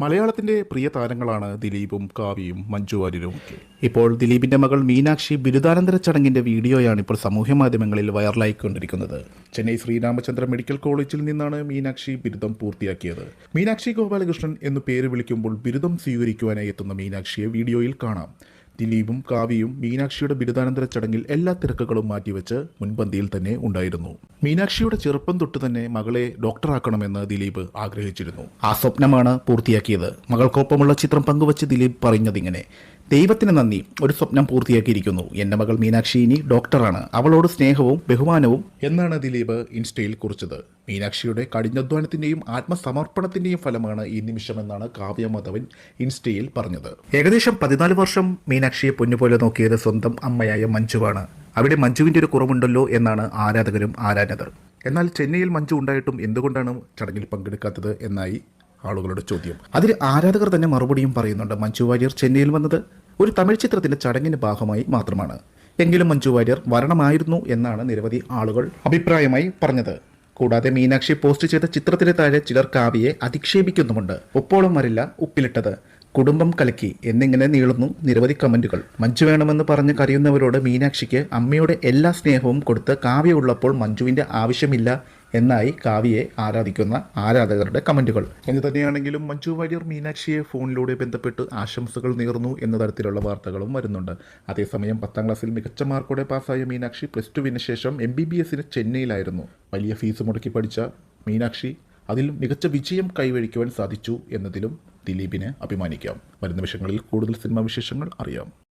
മലയാളത്തിന്റെ പ്രിയ താരങ്ങളാണ് ദിലീപും കാവ്യയും മഞ്ജു വാര്യരും ഒക്കെ. ഇപ്പോൾ ദിലീപിന്റെ മകൾ മീനാക്ഷി ബിരുദാനന്തര ചടങ്ങിന്റെ വീഡിയോയാണ് ഇപ്പോൾ സമൂഹ മാധ്യമങ്ങളിൽ വൈറലായിക്കൊണ്ടിരിക്കുന്നത്. ചെന്നൈ ശ്രീരാമചന്ദ്ര മെഡിക്കൽ കോളേജിൽ നിന്നാണ് മീനാക്ഷി ബിരുദം പൂർത്തിയാക്കിയത്. മീനാക്ഷി ഗോപാലകൃഷ്ണൻ എന്നു പേര് വിളിക്കുമ്പോൾ ബിരുദം സ്വീകരിക്കുവാനായി എത്തുന്ന മീനാക്ഷിയെ വീഡിയോയിൽ കാണാം. ദിലീപും കാവ്യയും മീനാക്ഷിയുടെ ബിരുദാനന്തര ചടങ്ങിൽ എല്ലാ തിരക്കുകളും മാറ്റിവെച്ച് മുൻപന്തിയിൽ തന്നെ ഉണ്ടായിരുന്നു. മീനാക്ഷിയുടെ ചെറുപ്പം തൊട്ട് തന്നെ മകളെ ഡോക്ടറാക്കണമെന്ന് ദിലീപ് ആഗ്രഹിച്ചിരുന്നു. ആ സ്വപ്നമാണ് പൂർത്തിയാക്കിയത്. മകൾക്കൊപ്പമുള്ള ചിത്രം പങ്കുവച്ച് ദിലീപ് പറഞ്ഞതിങ്ങനെ. ദൈവത്തിന് നന്ദി. ഒരു സ്വപ്നം പൂർത്തിയാക്കിയിരിക്കുന്നു. എന്റെ മകൾ മീനാക്ഷി ഇനി ഡോക്ടറാണ്. അവളോട് സ്നേഹവും ബഹുമാനവും എന്നാണ് ദിലീപ് ഇൻസ്റ്റയിൽ കുറിച്ചത്. മീനാക്ഷിയുടെ കഠിനാധ്വാനത്തിന്റെയും ആത്മസമർപ്പണത്തിന്റെയും ഫലമാണ് ഈ നിമിഷമെന്നാണ് കാവ്യ മാധവൻ ഇൻസ്റ്റയിൽ പറഞ്ഞത്. ഏകദേശം പതിനാല് വർഷം മീനാക്ഷിയെ പൊന്നുപോലെ നോക്കിയത് സ്വന്തം അമ്മയായ മഞ്ജുവാണ്. അവിടെ മഞ്ജുവിന്റെ ഒരു കുറവുണ്ടല്ലോ എന്നാണ് ആരാധകരും ആരാധകർ എന്നാൽ ചെന്നൈയിൽ മഞ്ജു ഉണ്ടായിട്ടും എന്തുകൊണ്ടാണ് ചടങ്ങിൽ പങ്കെടുക്കാത്തത് എന്നായി ആളുകളുടെ ചോദ്യം. അതിൽ ആരാധകർ തന്നെ മറുപടിയും പറയുന്നുണ്ട്. മഞ്ജു വാര്യർ ചെന്നൈയിൽ വന്നത് ഒരു തമിഴ് ചിത്രത്തിന്റെ ചടങ്ങിന്റെ ഭാഗമായി മാത്രമാണ്. എങ്കിലും മഞ്ജു വാര്യർ വരണമായിരുന്നു എന്നാണ് നിരവധി ആളുകൾ അഭിപ്രായമായി പറഞ്ഞത്. കൂടാതെ മീനാക്ഷി പോസ്റ്റ് ചെയ്ത ചിത്രത്തിന് താഴെ ചിലർ കാവ്യയെ അധിക്ഷേപിക്കുന്നുമുണ്ട്. ഒപ്പോളും വരില്ല ഉപ്പിലിട്ടത്. കുടുംബം കലക്കി എന്നിങ്ങനെ നീളുന്നു നിരവധി കമന്റുകൾ. മഞ്ജു വേണമെന്ന് പറഞ്ഞ് കരയുന്നവരോട് മീനാക്ഷിക്ക് അമ്മയുടെ എല്ലാ സ്നേഹവും കൊടുത്ത് കാവ്യ ഉള്ളപ്പോൾ മഞ്ജുവിന്റെ ആവശ്യമില്ല എന്നായി കാവ്യയെ ആരാധിക്കുന്ന ആരാധകരുടെ കമന്റുകൾ. എന്ന് തന്നെയാണെങ്കിലും മഞ്ജു വാര്യർ മീനാക്ഷിയെ ഫോണിലൂടെ ബന്ധപ്പെട്ട് ആശംസകൾ നേർന്നു എന്ന തരത്തിലുള്ള വാർത്തകളും വരുന്നുണ്ട്. അതേസമയം പത്താം ക്ലാസ്സിൽ മികച്ച മാർക്കോടെ പാസ്സായ മീനാക്ഷി പ്ലസ് ടുവിന് ശേഷം എം ബി ബി എസിന് ചെന്നൈയിലായിരുന്നു. വലിയ ഫീസ് മുടക്കി പഠിച്ച മീനാക്ഷി അതിൽ മികച്ച വിജയം കൈവഴിക്കുവാൻ സാധിച്ചു എന്നതിലും ദിലീപിനെ അഭിമാനിക്കാം. വരുന്ന വിഷയങ്ങളിൽ കൂടുതൽ സിനിമാ വിശേഷങ്ങൾ അറിയാം.